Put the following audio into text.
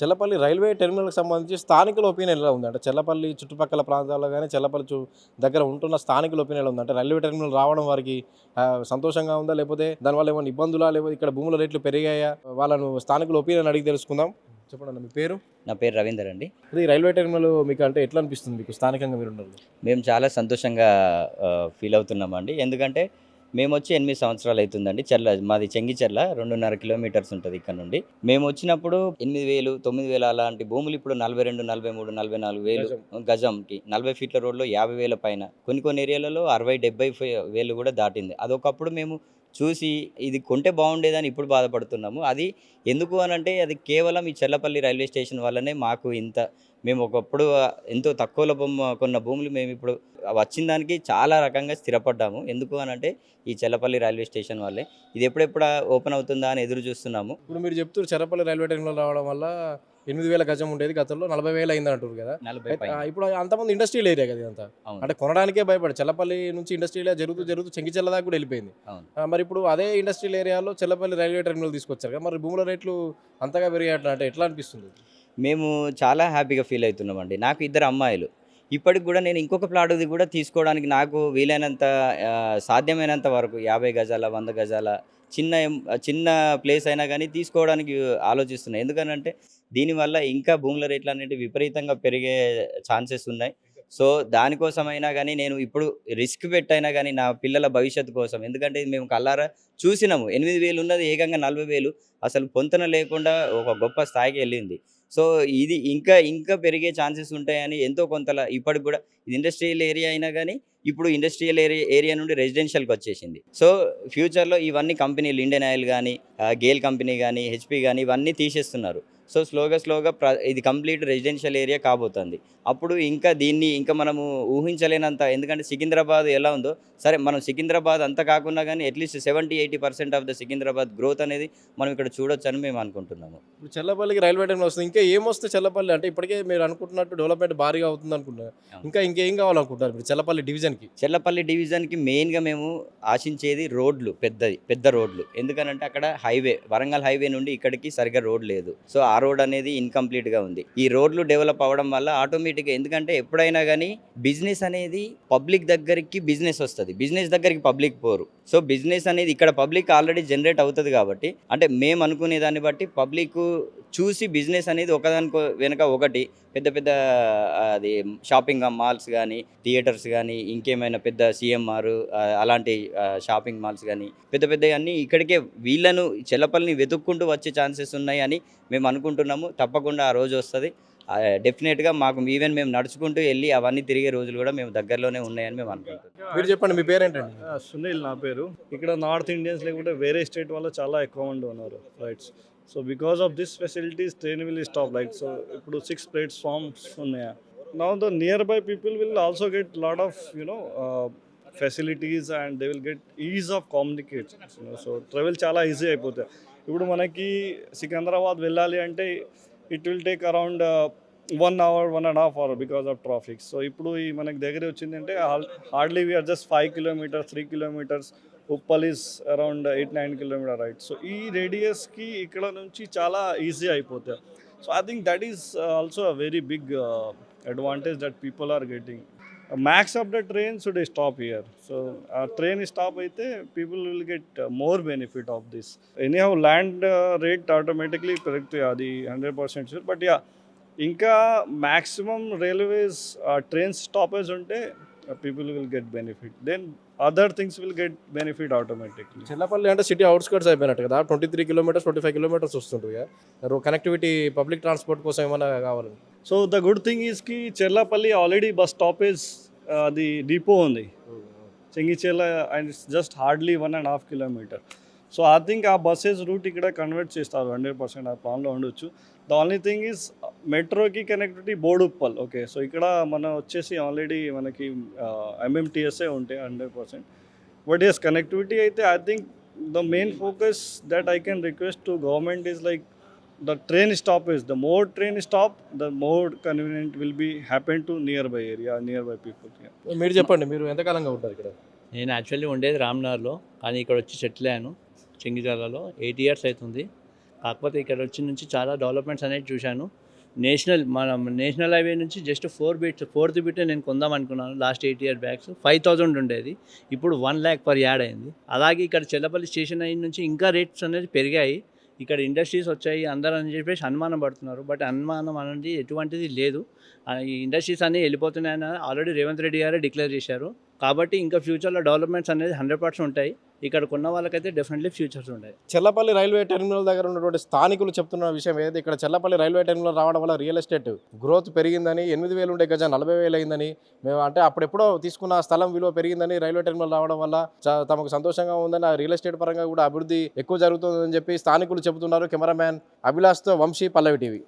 Chellapalli railway టెర్మినల్కి సంబంధించి స్థానికుల opinion ఎలా ఉంది అంటే చెల్లపల్లి చుట్టుపక్కల ప్రాంతాల్లో కానీ చెల్లపల్లి చు దగ్గర ఉంటున్న స్థానికుల ఒపీనియన్ ఎలా ఉంది అంటే రైల్వే టెర్మినల్ రావడం వారికి సంతోషంగా ఉందా? లేకపోతే దానివల్ల ఏమైనా ఇబ్బందులా? లేకపోతే ఇక్కడ భూముల రేట్లు పెరిగాయా? వాళ్ళను స్థానికుల ఒపీనియన్ అడిగి తెలుసుకుందాం. చెప్పండి మీ పేరు? నా పేరు రవీందర్ అండి. ఇది రైల్వే టెర్మినల్ మీకు అంటే ఎట్లా అనిపిస్తుంది మీకు? స్థానికంగా మీరు ఉన్నారు మేము చాలా సంతోషంగా ఫీల్ అవుతున్నామండి. ఎందుకంటే మేము వచ్చి ఎనిమిది సంవత్సరాలు అవుతుందండి. చెర్ల మాది చెంగిచెర్ల రెండున్నర కిలోమీటర్స్ ఉంటుంది ఇక్కడ నుండి. మేము వచ్చినప్పుడు ఎనిమిది వేలు తొమ్మిది వేలు అలాంటి భూములు ఇప్పుడు నలభై రెండు నలభై మూడు నలభై నాలుగు వేలు గజంకి నలభై ఫీట్ల రోడ్లో యాభై వేల పైన. కొన్ని కొన్ని ఏరియాలలో అరవై డెబ్బై వేలు కూడా దాటింది. అదొకప్పుడు మేము చూసి ఇది కొంటే బాగుండేదని ఇప్పుడు బాధపడుతున్నాము. అది ఎందుకు అని అంటే అది కేవలం ఈ చెల్లపల్లి రైల్వే స్టేషన్ వల్లనే మాకు ఇంత మేము ఒకప్పుడు ఎంతో తక్కువలో బొమ్మ కొన్న భూములు మేము ఇప్పుడు వచ్చిన దానికి చాలా రకంగా స్థిరపడ్డాము. ఎందుకు అని అంటే ఈ చెల్లపల్లి రైల్వే స్టేషన్ వల్లే. ఇది ఎప్పుడెప్పుడు ఓపెన్ అవుతుందా అని ఎదురు చూస్తున్నాము. ఇప్పుడు మీరు చెప్తారు చెల్లపల్లి రైల్వే స్టేషన్లో రావడం వల్ల ఎనిమిది వేల గజం ఉండేది గతంలో నలభై వేలు అయింది అంటారు కదా. ఇప్పుడు అంతమంది ఇండస్ట్రియల్ ఏరియా కదా ఇదంతా. అంటే కొనడానికే భయపడి చెల్లపల్లి నుంచి ఇండస్ట్రియల్ జరుగుతూ జరుగుతూ చెంగిచెల్ల దాకా కూడా వెళ్ళిపోయింది. మరి ఇప్పుడు అదే ఇండస్ట్రియల్ ఏరియాలో చెల్లపల్లి రైల్వే టెర్మినల్ తీసుకొచ్చారు కదా మరి భూముల రేట్లు అంతగా పెరిగాయట అంటే ఎట్లా అనిపిస్తుంది? మేము చాలా హ్యాపీగా ఫీల్ అవుతున్నామండి. నాకు ఇద్దరు అమ్మాయిలు. ఇప్పటికి కూడా నేను ఇంకొక ప్లాట్ది కూడా తీసుకోవడానికి నాకు వీలైనంత సాధ్యమైనంత వరకు యాభై గజాల వంద గజాల చిన్న చిన్న ప్లేస్ అయినా కానీ తీసుకోవడానికి ఆలోచిస్తున్నాయి. ఎందుకనంటే దీనివల్ల ఇంకా భూముల రేట్లు అనేవి విపరీతంగా పెరిగే ఛాన్సెస్ ఉన్నాయి. సో దానికోసమైనా కానీ నేను ఇప్పుడు రిస్క్ పెట్టైనా కానీ నా పిల్లల భవిష్యత్తు కోసం ఎందుకంటే ఇది మేము కల్లారా చూసినాము. ఎనిమిది వేలు ఉన్నది ఏకంగా నలభై వేలు. అసలు పొంతన లేకుండా ఒక గొప్ప స్థాయికి వెళ్ళింది. సో ఇది ఇంకా ఇంకా పెరిగే ఛాన్సెస్ ఉంటాయని ఎంతో కొంతలా ఇప్పటికి కూడా ఇది ఇండస్ట్రియల్ ఏరియా అయినా కానీ ఇప్పుడు ఇండస్ట్రియల్ ఏరియా ఏరియా నుండి రెసిడెన్షియల్కి వచ్చేసింది. సో ఫ్యూచర్లో ఇవన్నీ కంపెనీలు ఇండియన్ ఆయిల్ కానీ గేల్ కంపెనీ కానీ హెచ్పి కానీ ఇవన్నీ తీసేస్తున్నారు. సో స్లోగా స్లోగా ప్ర ఇది కంప్లీట్ రెసిడెన్షియల్ ఏరియా కాబోతుంది. అప్పుడు ఇంకా దీన్ని ఇంకా మనము ఊహించలేనంత ఎందుకంటే సికింద్రాబాద్ ఎలా ఉందో సరే మనం సికింద్రాబాద్ అంతా కాకుండా కానీ at least seventy eighty percent of the Secunderabad growth అనేది మనం ఇక్కడ చూడొచ్చు అని మేము అనుకుంటున్నాము. ఇప్పుడు చల్లపల్లికి రైల్వే టైం వస్తుంది ఇంకా ఏమొస్తే చెల్లపల్లి అంటే ఇప్పటికే మీరు అనుకుంటున్నట్టు డెవలప్మెంట్ భారీగా అవుతుంది అనుకుంటున్నారు. ఇంకా ఇంకేం కావాలనుకుంటున్నారు? ఇప్పుడు చెల్లపల్లి డివిజన్కి. చెల్లపల్లి డివిజన్కి మెయిన్గా మేము ఆశించేది రోడ్లు పెద్దది పెద్ద రోడ్లు. ఎందుకనంటే అక్కడ హైవే వరంగల్ హైవే నుండి ఇక్కడికి సరిగ్గా రోడ్ లేదు. సో ఆ రోడ్ అనేది ఇన్కంప్లీట్గా ఉంది. ఈ రోడ్లు డెవలప్ అవ్వడం వల్ల ఆటోమేటిక్గా ఎందుకంటే ఎప్పుడైనా కానీ బిజినెస్ అనేది పబ్లిక్ దగ్గరికి బిజినెస్ వస్తుంది. బిజినెస్ దగ్గరికి పబ్లిక్ పోరు. సో బిజినెస్ అనేది ఇక్కడ పబ్లిక్ ఆల్రెడీ జనరేట్ అవుతుంది కాబట్టి అంటే మేము అనుకునే దాన్ని బట్టి పబ్లిక్ చూసి బిజినెస్ అనేది ఒకదానికో వెనక ఒకటి పెద్ద పెద్ద అది షాపింగ్ మాల్స్ కానీ థియేటర్స్ కానీ ఇంకేమైనా పెద్ద సిఎంఆర్ అలాంటి షాపింగ్ మాల్స్ కానీ పెద్ద పెద్ద అన్నీ ఇక్కడికే వీళ్ళను చెల్లపల్లిని వెతుక్కుంటూ వచ్చే ఛాన్సెస్ ఉన్నాయి అని మేము అనుకుంటున్నాము. తప్పకుండా ఆ రోజు వస్తుంది. డెఫినెట్గా మాకు ఈవెన్ మేము నడుచుకుంటూ వెళ్ళి అవన్నీ తిరిగే రోజులు కూడా మేము దగ్గరలోనే ఉన్నాయని మేము అనుకుంటున్నాం. మీరు చెప్పండి మీ పేరేంటండి? సునీల్ నా పేరు. ఇక్కడ నార్త్ ఇండియన్స్ లేకుంటే వేరే స్టేట్ వాళ్ళు చాలా ఎక్కువ మంది ఉన్నారు rights so because of this facilities train will stop like so ఇప్పుడు సిక్స్ ప్లాట్ఫామ్స్ ఉన్నాయా? Now the nearby people will also get lot of you know facilities and they will get ease of communication so travel చాలా easy అయిపోతాయి. ఇప్పుడు మనకి సికింద్రాబాద్ వెళ్ళాలి అంటే it will take around one hour one and half hour because of traffic so ఇప్పుడు ఈ మనకి దగ్గర వచ్చిందంటే hardly we're just five kilometres three kilometres Uppal is around eight nine kilometre right so ఈ రేడియస్కి ఇక్కడ నుంచి చాలా ఈజీ అయిపోతాయి. So I think that is also a very big advantage that people are getting max of the train should stop here so uh train stop అయితే people will get more benefit of this anyhow land rate automatically పెరుగుతాయి అది hundred percent sure but yeah ఇంకా maximum railways train stoppage ఉంటే people will get benefit then other things will get benefit automatically Chellapalli అంటే city outskirts అయిపోయినట్టు కదా twenty three kilometres twenty five kilometres వస్తుంటుంది connectivity public transport కోసం ఏమైనా కావాలని so the good thing ఈస్కి Cherlapalli already bus stoppage అది డిపో ఉంది. Chengicherla and it's just hardly one and half kilometre so I think uh buses route ఇక్కడ convert చేస్తారు hundred percent ఆ ప్లాన్లో ఉండొచ్చు. The only thing is మెట్రోకి connectivity Boduppal okay so ఇక్కడ మన వచ్చేసి ఆల్రెడీ మనకి ఎంఎంటీఎస్ఏ ఉంటాయి hundred percent but yes connectivity అయితే I think the main focus that I can request to government is like the train stoppage the more train stop the more convenient will be happen to nearby area nearby people. Yeah. మీరు చెప్పండి మీరు ఎంతకాలంగా ఉంటారు ఇక్కడ? నేను actually ఉండేది రామ్నగర్లో కానీ ఇక్కడ వచ్చి సెటిల్ అయ్యాను చెంగిజాలలో. ఎయిట్ ఇయర్స్ అవుతుంది. కాకపోతే ఇక్కడ వచ్చి నుంచి చాలా డెవలప్మెంట్స్ అనేది చూశాను. నేషనల్ మన నేషనల్ హైవే నుంచి just four bits fourth bit నేను కొందాం అనుకున్నాను last eight year backs five thousand ఉండేది. ఇప్పుడు వన్ ల్యాక్ పర్ యాడ్ అయింది. అలాగే ఇక్కడ చెల్లపల్లి స్టేషన్ అయిన నుంచి ఇంకా రేట్స్ అనేది పెరిగాయి. ఇక్కడ ఇండస్ట్రీస్ వచ్చాయి అందరూ అని చెప్పేసి అనుమానం పడుతున్నారు. బట్ అనుమానం అనేది ఎటువంటిది లేదు. ఈ ఇండస్ట్రీస్ అన్నీ వెళ్ళిపోతున్నాయని ఆల్రెడీ రేవంత్ రెడ్డి గారే డిక్లేర్ చేశారు. కాబట్టి ఇంకా ఫ్యూచర్లో డెవలప్మెంట్స్ అనేది హండ్రెడ్ పర్సెంట్ ఉంటాయి. ఇక్కడ కొన్న వాళ్ళకైతే డెఫినెట్లీ ఫ్యూచర్స్ ఉంటాయి చెల్లపల్లి రైల్వే టెర్మినల్ దగ్గర ఉన్నటువంటి స్థానికులు చెప్తున్న విషయం ఏదైతే ఇక్కడ చెల్లపల్లి రైల్వే టెర్మినల్ రావడం వల్ల రియల్ ఎస్టేట్ గ్రోత్ పెరిగిందని ఎనిమిది వేలు ఉండే గజ నలభై వేలు అయిందని మేము అంటే అప్పుడెప్పుడో తీసుకున్న స్థలం విలువ పెరిగిందని రైల్వే టెర్మినల్ రావడం వల్ల తమకు సంతోషంగా ఉందని ఆ రియల్ ఎస్టేట్ పరంగా కూడా అభివృద్ధి ఎక్కువ జరుగుతుందని చెప్పి స్థానికులు చెబుతున్నారు. కెమెరామ్యాన్ అభిలాష్తో వంశీ పల్లవి టీవీ.